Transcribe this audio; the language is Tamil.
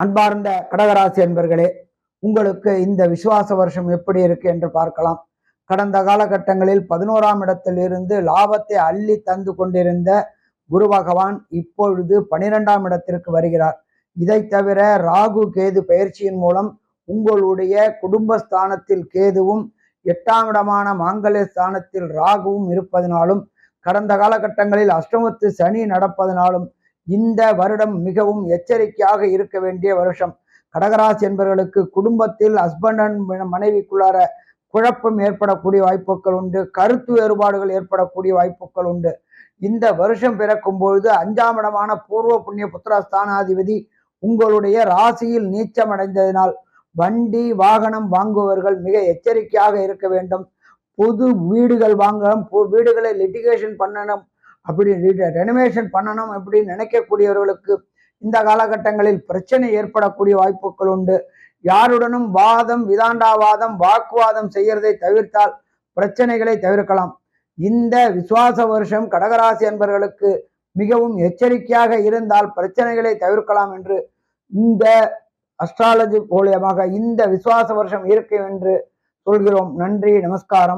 அன்பார்ந்த கடகராசி அன்பர்களே உங்களுக்கு இந்த விசுவாச வருஷம் எப்படி இருக்கு என்று பார்க்கலாம். கடந்த காலகட்டங்களில் பதினோராம் இடத்தில் இருந்து லாபத்தை அள்ளி தந்து கொண்டிருந்த குரு பகவான் இப்பொழுது பனிரெண்டாம் இடத்திற்கு வருகிறார். இதை தவிர ராகு கேது பயிற்சியின் மூலம் உங்களுடைய குடும்பஸ்தானத்தில் கேதுவும் எட்டாம் இடமான மாங்கல்ய ஸ்தானத்தில் ராகுவும் இருப்பதனாலும் கடந்த காலகட்டங்களில் அஷ்டமத்து சனி நடப்பதனாலும் இந்த வருடம் மிகவும் எச்சரிக்கையாக இருக்க வேண்டிய வருஷம். கடகராசி என்பவர்களுக்கு குடும்பத்தில் ஹஸ்பண்ட் அண்ட் மனைவிக்குள்ளார குழப்பம் ஏற்படக்கூடிய வாய்ப்புகள் உண்டு. கருத்து வேறுபாடுகள் ஏற்படக்கூடிய வாய்ப்புகள் உண்டு. இந்த வருஷம் பிறக்கும் பொழுது அஞ்சாம் இடமான பூர்வ புண்ணிய புத்திரஸ்தானாதிபதி உங்களுடைய ராசியில் நீச்சம் அடைந்ததினால் வண்டி வாகனம் வாங்குபவர்கள் மிக எச்சரிக்கையாக இருக்க வேண்டும். புது வீடுகள் வாங்கணும். வீடுகளை லிட்டிகேஷன் பண்ணணும். அப்படி ரெனிமேஷன் பண்ணணும் அப்படின்னு நினைக்கக்கூடியவர்களுக்கு இந்த காலகட்டங்களில் பிரச்சனை ஏற்படக்கூடிய வாய்ப்புகள் உண்டு. யாருடனும் வாதம் விதாண்டாவாதம் வாக்குவாதம் செய்யறதை தவிர்த்தால் பிரச்சனைகளை தவிர்க்கலாம். இந்த விசுவாச வருஷம் கடகராசி என்பவர்களுக்கு மிகவும் எச்சரிக்கையாக இருந்தால் பிரச்சனைகளை தவிர்க்கலாம் என்று இந்த அஸ்ட்ராலஜி மூலியமாக இந்த விசுவாச வருஷம் இருக்கும் என்று சொல்கிறோம். நன்றி நமஸ்காரம்.